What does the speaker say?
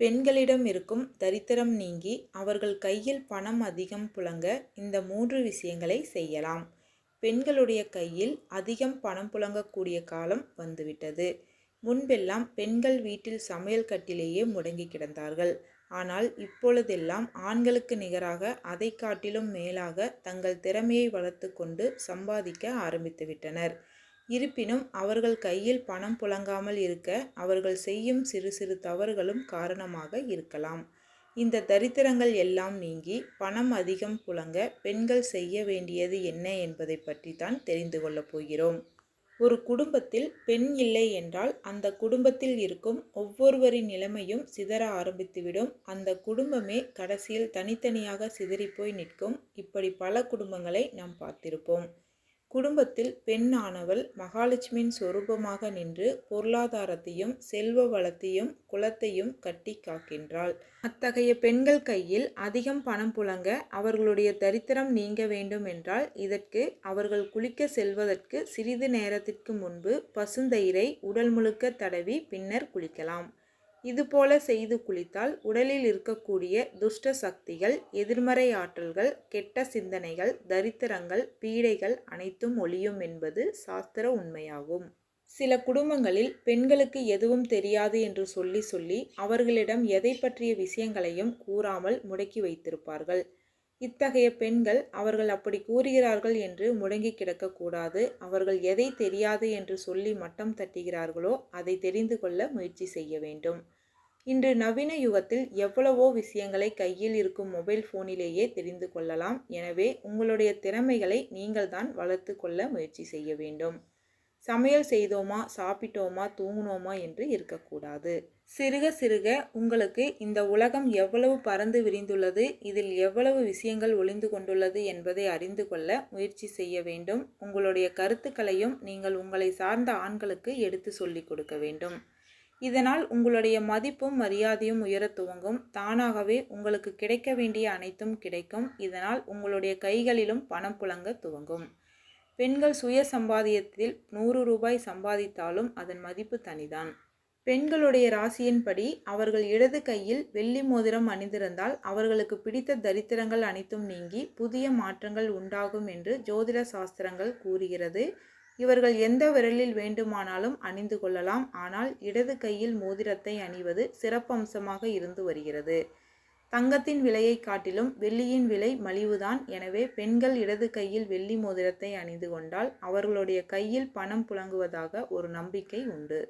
பெண்களிடம் இருக்கும் தரித்திரம் நீங்கி அவர்கள் கையில் பணம் அதிகம் புழங்க இந்த மூன்று விஷயங்களை செய்யலாம். பெண்களுடைய கையில் அதிகம் பணம் புழங்கக்கூடிய காலம் வந்துவிட்டது. முன்பெல்லாம் பெண்கள் வீட்டில் சமையல் கட்டிலேயே முடங்கி கிடந்தார்கள். ஆனால் இப்பொழுதெல்லாம் ஆண்களுக்கு நிகராக அதை காட்டிலும் மேலாக தங்கள் திறமையை வளர்த்து கொண்டு சம்பாதிக்க ஆரம்பித்துவிட்டனர். இருப்பினும் அவர்கள் கையில் பணம் புழங்காமல் இருக்க அவர்கள் செய்யும் சிறு சிறு தவறுகளும் காரணமாக இருக்கலாம். இந்த தரித்திரங்கள் எல்லாம் நீங்கி பணம் அதிகம் புழங்க பெண்கள் செய்ய வேண்டியது என்ன என்பதை பற்றி தான் தெரிந்து கொள்ளப் போகிறோம். ஒரு குடும்பத்தில் பெண் இல்லை என்றால் அந்த குடும்பத்தில் இருக்கும் ஒவ்வொருவரின் நிலைமையும் சிதற ஆரம்பித்துவிடும். அந்த குடும்பமே கடைசியில் தனித்தனியாக சிதறிப்போய் நிற்கும். இப்படி பல குடும்பங்களை நாம் பார்த்திருப்போம். குடும்பத்தில் பெண்ணானவள் மகாலட்சுமியின் சொரூபமாக நின்று பொருளாதாரத்தையும் செல்வ வளத்தையும் குலத்தையும் கட்டி காக்கின்றாள். அத்தகைய பெண்கள் கையில் அதிகம் பணம் புழங்க அவர்களுடைய தரித்திரம் நீங்க வேண்டும் என்றால் இதற்கு அவர்கள் குளிக்க செல்வதற்கு சிறிது நேரத்திற்கு முன்பு பசுந்தயிரை உடல் முழுக்க தடவி பின்னர் குளிக்கலாம். இதுபோல செய்து குளித்தால் உடலில் இருக்கக்கூடிய துஷ்ட சக்திகள் எதிர்மறை ஆற்றல்கள் கெட்ட சிந்தனைகள் தரித்திரங்கள் பீடைகள் அனைத்தும் ஒழியும் என்பது சாஸ்திர உண்மையாகும். சில குடும்பங்களில் பெண்களுக்கு எதுவும் தெரியாது என்று சொல்லி சொல்லி அவர்களிடம் எதை பற்றிய விஷயங்களையும் கூறாமல் முடக்கி வைத்திருப்பார்கள். இத்தகைய பெண்கள் அவர்கள் அப்படி கூறுகிறார்கள் என்று முடங்கி கிடக்கக்கூடாது. அவர்கள் எதை தெரியாது என்று சொல்லி மட்டம் தட்டுகிறார்களோ அதை தெரிந்து கொள்ள முயற்சி செய்ய வேண்டும். இன்று நவீன யுகத்தில் எவ்வளவோ விஷயங்களை கையில் இருக்கும் மொபைல் ஃபோனிலேயே தெரிந்து கொள்ளலாம். எனவே உங்களுடைய திறமைகளை நீங்கள் தான் வளர்த்து கொள்ள முயற்சி செய்ய வேண்டும். சமையல் செய்தோமா சாப்பிட்டோமா தூங்கினோமா என்று இருக்கக்கூடாது. சிறுக சிறுக உங்களுக்கு இந்த உலகம் எவ்வளவு பறந்து விரிந்துள்ளது இதில் எவ்வளவு விஷயங்கள் ஒளிந்து கொண்டுள்ளது என்பதை அறிந்து கொள்ள முயற்சி செய்ய வேண்டும். உங்களுடைய கருத்துக்களையும் நீங்கள் உங்களை சார்ந்த ஆண்களுக்கு எடுத்து சொல்லிக் கொடுக்க வேண்டும். இதனால் உங்களுடைய மதிப்பும் மரியாதையும் உயரத் துவங்கும். தானாகவே உங்களுக்கு கிடைக்க வேண்டிய அனைத்தும் கிடைக்கும். இதனால் உங்களுடைய கைகளிலும் பணம் புழங்க துவங்கும். பெண்கள் சுய சம்பாதியத்தில் நூறு ரூபாய் சம்பாதித்தாலும் அதன் மதிப்பு தனிதான். பெண்களுடைய ராசியின்படி அவர்கள் இடது கையில் வெள்ளி மோதிரம் அணிந்திருந்தால் அவர்களுக்கு பிடித்த தரித்திரங்கள் அனைத்தும் நீங்கி புதிய மாற்றங்கள் உண்டாகும் என்று ஜோதிட சாஸ்திரங்கள் கூறுகிறது. இவர்கள் எந்த விரலில் வேண்டுமானாலும் அணிந்து கொள்ளலாம். ஆனால் இடது கையில் மோதிரத்தை அணிவது சிறப்பம்சமாக இருந்து வருகிறது. தங்கத்தின் விலையை காட்டிலும் வெள்ளியின் விலை மலிவுதான். எனவே பெண்கள் இடது கையில் வெள்ளி மோதிரத்தை அணிந்து கொண்டால் அவர்களுடைய கையில் பணம் புழங்குவதாக ஒரு நம்பிக்கை உண்டு.